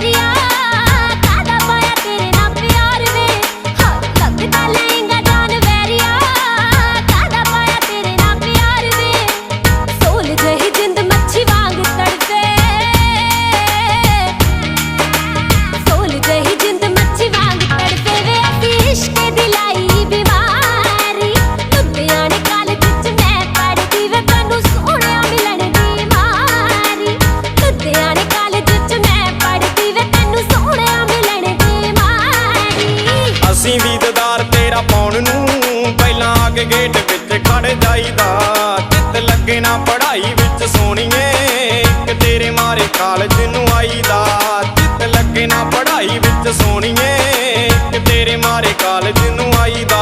María. ਅਸੀਂ ਵੀ ਦਦਾਰ ਤੇਰਾ ਪਾਉਣ ਨੂੰ। ਪਹਿਲਾਂ ਆ ਕੇ ਗੇਟ ਵਿੱਚ ਖੜ ਜਾਈਦਾ। ਚਿੱਤ ਲੱਗੇ ਨਾ ਪੜ੍ਹਾਈ ਵਿੱਚ ਸੋਣੀਏ। ਇੱਕ ਤੇਰੇ ਮਾਰੇ ਕਾਲਜ ਨੂੰ ਆਈਦਾ। ਚਿੱਤ ਲੱਗੇ ਨਾ ਪੜ੍ਹਾਈ ਵਿੱਚ ਸੋਣੀਏ। ਇੱਕ ਤੇਰੇ ਮਾਰੇ ਕਾਲਜ ਨੂੰ